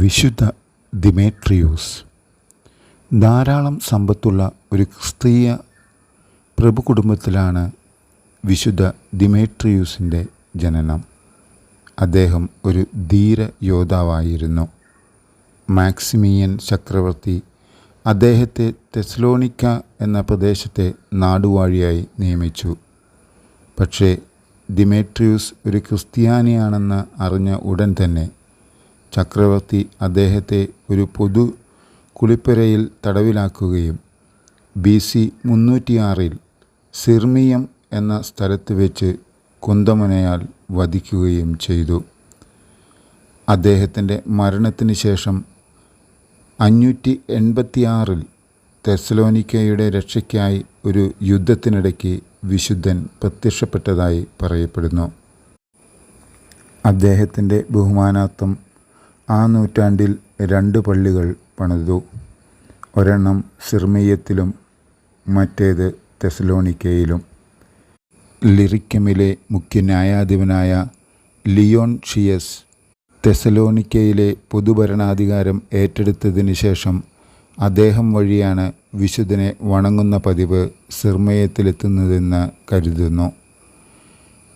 വിശുദ്ധ ദിമേട്രിയൂസ് ധാരാളം സമ്പത്തുള്ള ഒരു ക്രിസ്തീയ പ്രഭുകുടുംബത്തിലാണ് വിശുദ്ധ ദിമേട്രിയൂസിന്റെ ജനനം. അദ്ദേഹം ഒരു ധീര യോദ്ധാവായിരുന്നു. മാക്സിമിയൻ ചക്രവർത്തി അദ്ദേഹത്തെ തെസ്ലോണിക്ക എന്ന പ്രദേശത്തെ നാടുവാഴിയായി നിയമിച്ചു. പക്ഷേ ദിമേട്രിയൂസ് ഒരു ക്രിസ്ത്യാനിയാണെന്ന് അറിഞ്ഞ ഉടൻ തന്നെ ചക്രവർത്തി അദ്ദേഹത്തെ ഒരു പൊതു കുളിപ്പുരയിൽ തടവിലാക്കുകയും ബി സി മുന്നൂറ്റിയാറിൽ സിർമിയം എന്ന സ്ഥലത്ത് വെച്ച് കുന്തമനയാൽ വധിക്കുകയും ചെയ്തു. അദ്ദേഹത്തിന്റെ മരണത്തിന് ശേഷം അഞ്ഞൂറ്റി എൺപത്തിയാറിൽ തെസലോനിക്കയുടെ രക്ഷയ്ക്കായി ഒരു യുദ്ധത്തിനിടയ്ക്ക് വിശുദ്ധൻ പ്രത്യക്ഷപ്പെട്ടതായി പറയപ്പെടുന്നു. അദ്ദേഹത്തിന്റെ ബഹുമാനാർത്ഥം ആ നൂറ്റാണ്ടിൽ രണ്ട് പള്ളികൾ പണിതു. ഒരെണ്ണം സിർമിയത്തിലും മറ്റേത് തെസലോണിക്കയിലും ലിറിക്കമിലെ മുഖ്യ ന്യായാധിപനായ ലിയോൺ ഷിയസ് തെസലോണിക്കയിലെ പൊതുഭരണാധികാരം ഏറ്റെടുത്തതിന് ശേഷം അദ്ദേഹം വഴിയാണ് വിശുദ്ധനെ വണങ്ങുന്ന പതിവ് സിർമയത്തിലെത്തുന്നതെന്ന് കരുതുന്നു.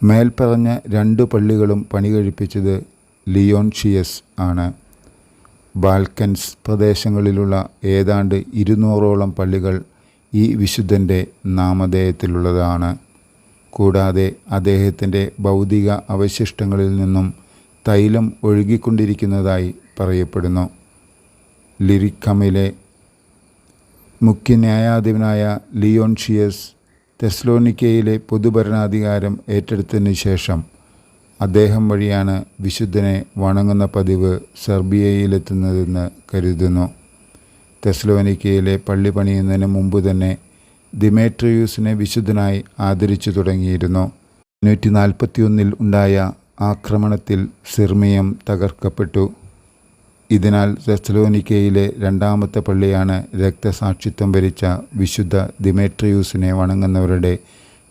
മേൽപ്പറഞ്ഞ രണ്ട് പള്ളികളും പണി കഴിപ്പിച്ചത് ലിയോൺ ഷിയസ് ആണ്. ബാൽക്കൻസ് പ്രദേശങ്ങളിലുള്ള ഏതാണ്ട് ഇരുന്നൂറോളം പള്ളികൾ ഈ വിശുദ്ധന്റെ നാമധേയത്തിലുള്ളതാണ്. കൂടാതെ അദ്ദേഹത്തിന്റെ ഭൗതിക അവശിഷ്ടങ്ങളിൽ നിന്നും തൈലം ഒഴുകിക്കൊണ്ടിരിക്കുന്നതായി പറയപ്പെടുന്നു. ലിറിക്കമിലെ മുഖ്യ ന്യായാധിപനായ ലിയോൺഷിയസ് തെസ്ലോണിക്കയിലെ പൊതുഭരണാധികാരം ഏറ്റെടുത്തതിന് ശേഷം അദ്ദേഹം വഴിയാണ് വിശുദ്ധനെ വണങ്ങുന്ന പതിവ് സെർബിയയിലെത്തുന്നതെന്ന് കരുതുന്നു. തെസ്ലോനിക്കയിലെ പള്ളി പണിയുന്നതിന് മുമ്പ് തന്നെ ദിമേട്രിയൂസിനെ വിശുദ്ധനായി ആദരിച്ചു തുടങ്ങിയിരുന്നു. നൂറ്റി നാൽപ്പത്തിയൊന്നിൽ ഉണ്ടായ ആക്രമണത്തിൽ സിർമിയം തകർക്കപ്പെട്ടു. ഇതിനാൽ തെസ്ലോനിക്കയിലെ രണ്ടാമത്തെ പള്ളിയാണ് രക്തസാക്ഷിത്വം ഭരിച്ച വിശുദ്ധ ദിമേട്രിയൂസിനെ വണങ്ങുന്നവരുടെ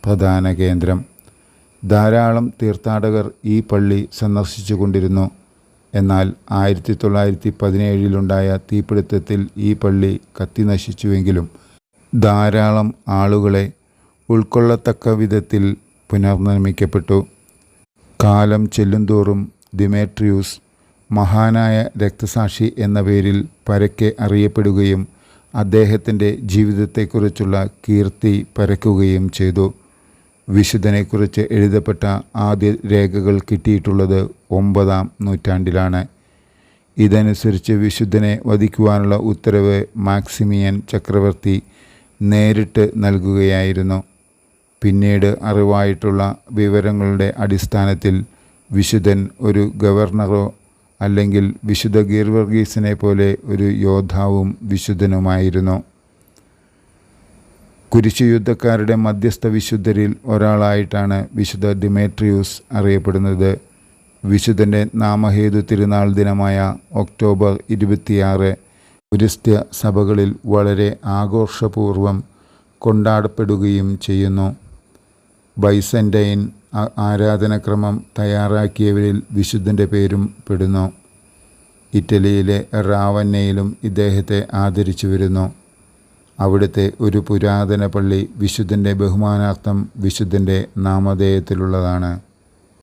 പ്രധാന കേന്ദ്രം. ധാരാളം തീർത്ഥാടകർ ഈ പള്ളി സന്ദർശിച്ചു കൊണ്ടിരുന്നു എന്നാൽ ആയിരത്തി തൊള്ളായിരത്തി പതിനേഴിലുണ്ടായ തീപിടുത്തത്തിൽ ഈ പള്ളി കത്തിനശിച്ചുവെങ്കിലും ധാരാളം ആളുകളെ ഉൾക്കൊള്ളത്തക്ക വിധത്തിൽ പുനർനിർമ്മിക്കപ്പെട്ടു. കാലം ചെല്ലുന്തോറും ദിമേട്രിയൂസ് മഹാനായ രക്തസാക്ഷി എന്ന പേരിൽ പരക്കെ അറിയപ്പെടുകയും അദ്ദേഹത്തിന്റെ ജീവിതത്തെക്കുറിച്ചുള്ള കീർത്തി പരക്കുകയും ചെയ്തു. വിശുദ്ധനെക്കുറിച്ച് എഴുതപ്പെട്ട ആദ്യ രേഖകൾ കിട്ടിയിട്ടുള്ളത് ഒമ്പതാം നൂറ്റാണ്ടിലാണ്. ഇതനുസരിച്ച് വിശുദ്ധനെ വധിക്കുവാനുള്ള ഉത്തരവ് മാക്സിമിയൻ ചക്രവർത്തി നേരിട്ട് നൽകുകയായിരുന്നു. പിന്നീട് അറിവായിട്ടുള്ള വിവരങ്ങളുടെ അടിസ്ഥാനത്തിൽ വിശുദ്ധൻ ഒരു ഗവർണറോ അല്ലെങ്കിൽ വിശുദ്ധ ഗീർവർഗീസിനെ പോലെ ഒരു യോദ്ധാവും വിശുദ്ധനുമായിരുന്നു. കുരിശുയുദ്ധക്കാരുടെ മധ്യസ്ഥ വിശുദ്ധരിൽ ഒരാളായിട്ടാണ് വിശുദ്ധ ഡിമേട്രിയൂസ് അറിയപ്പെടുന്നത്. വിശുദ്ധന്റെ നാമഹേതു തിരുനാൾ ദിനമായ ഒക്ടോബർ ഇരുപത്തിയാറ് പുരസ്ത്യ സഭകളിൽ വളരെ ആഘോഷപൂർവം കൊണ്ടാടപ്പെടുകയും ചെയ്യുന്നു. ബൈസന്റൈൻ ആരാധനക്രമം തയ്യാറാക്കിയവരിൽ വിശുദ്ധന്റെ പേരും പെടുന്നു. ഇറ്റലിയിലെ റാവന്നയിലും ഇദ്ദേഹത്തെ ആദരിച്ചു വരുന്നു. അവിടുത്തെ ഒരു പുരാതന പള്ളി വിശുദ്ധന്റെ ബഹുമാനാർത്ഥം വിശുദ്ധന്റെ നാമധേയത്തിലുള്ളതാണ്.